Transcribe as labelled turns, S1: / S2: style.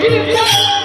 S1: Gidin.